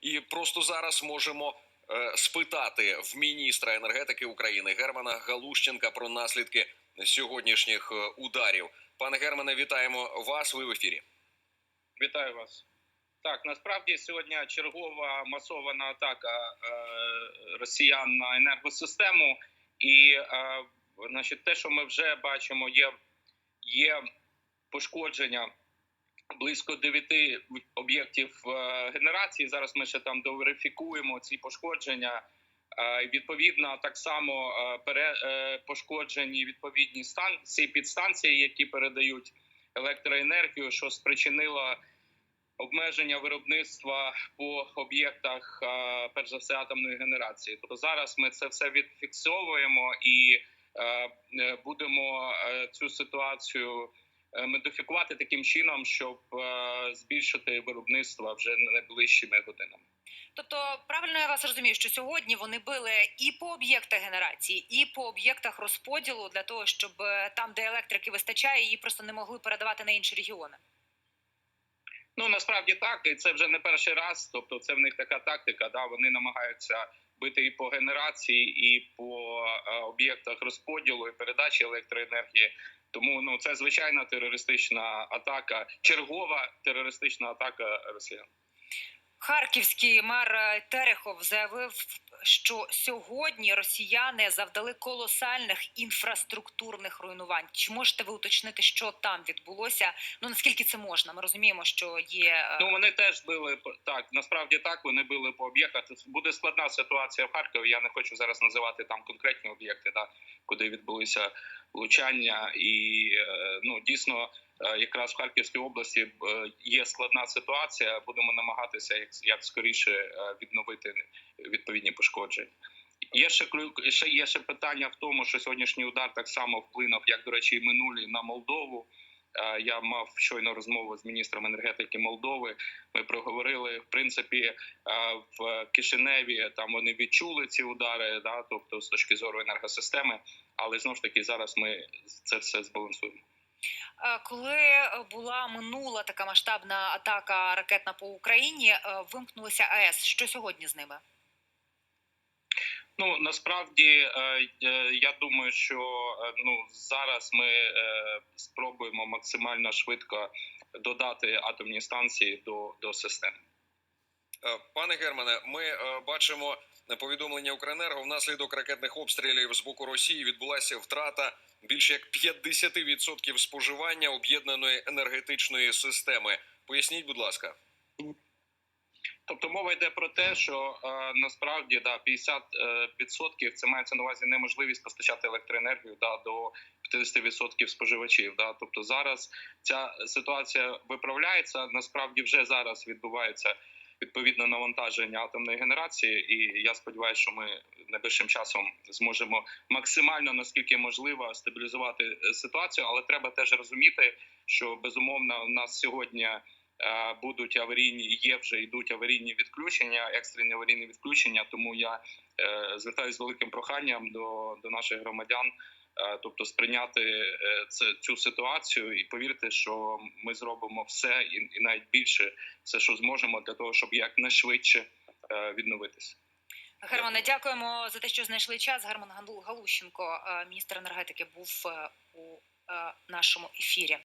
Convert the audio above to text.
І просто зараз можемо е, спитати в міністра енергетики України Германа Галущенка про наслідки сьогоднішніх е, ударів. Пане Германе, вітаємо вас. Ви в ефірі. Вітаю вас. Так, насправді сьогодні чергова масована атака е, росіян на енергосистему, і значить, те, що ми вже бачимо, є, є пошкодження близько 9 об'єктів е, генерації. Зараз ми ще там доверифікуємо ці пошкодження. Е, відповідно, так само е, пошкоджені відповідні станції, підстанції, які передають електроенергію, що спричинило обмеження виробництва по об'єктах, перш за все, атомної генерації. Тобто зараз ми це все відфіксовуємо і будемо цю ситуацію модифікувати таким чином, щоб е, збільшити виробництво вже найближчими годинами. Тобто, правильно я вас розумію, що сьогодні вони били і по об'єктах генерації, і по об'єктах розподілу для того, щоб е, там, де електрики вистачає, її просто не могли передавати на інші регіони. Ну насправді так, і це вже не перший раз. Тобто, це в них така тактика. Да, вони намагаються бити і по генерації, і по е, об'єктах розподілу і передачі електроенергії. Тому ну це звичайна терористична атака, чергова терористична атака росіян. Харківський мер е, Терехов заявив, що сьогодні росіяни завдали колосальних інфраструктурних руйнувань. Чи можете ви уточнити, що там відбулося? Ну наскільки це можна? Ми розуміємо, що є е, Ну вони теж били так. Насправді так вони били по об'єктах. Буде складна ситуація в Харкові. Я не хочу зараз називати там конкретні об'єкти, да, куди відбулися влучання, і е, ну дійсно. е, Якраз в Харківській області е, є складна ситуація. Будемо намагатися як, як скоріше відновити відповідні пошкодження. Є ще ще є ще питання в тому, що сьогоднішній удар так само вплинув, як до речі, і минулі на Молдову. Е, Я мав щойно розмову з міністром енергетики Молдови. Ми проговорили в принципі е, в Кишиневі. Там вони відчули ці удари, да, тобто з точки зору енергосистеми. Але знову ж таки зараз ми це все збалансуємо. Е, Коли була минула така масштабна атака ракетна по Україні, вимкнулися АЕС. Що сьогодні з ними? Ну насправді е, е, я думаю, що е, ну зараз ми спробуємо максимально швидко додати атомні станції до, до системи. Пане Германе, ми бачимо повідомлення Укренерго. Внаслідок ракетних обстрілів з боку Росії відбулася втрата більше як 50% споживання об'єднаної енергетичної системи. Поясніть, будь ласка. Тобто мова йде про те, що е, насправді да 50% е, це мається на увазі неможливість постачати електроенергію да до 50% споживачів. Да, тобто зараз ця ситуація виправляється. Насправді вже зараз відбувається відповідне навантаження атомної генерації, і я сподіваюся, що ми найближчим часом зможемо максимально наскільки можливо стабілізувати е, ситуацію. Але треба теж розуміти, що безумовно у нас сьогодні будуть аварійні, є вже йдуть аварійні відключення, екстрені аварійні відключення. Тому я е, звертаюся з великим проханням до, до наших громадян. е, Тобто сприйняти е, цю ситуацію і повірте, що ми зробимо все і, навіть більше, все, що зможемо, для того, щоб якнайшвидше е, відновитися. Германе, дякуємо за те, що знайшли час. Герман Галущенко, е, міністр енергетики, був е, у е, нашому ефірі.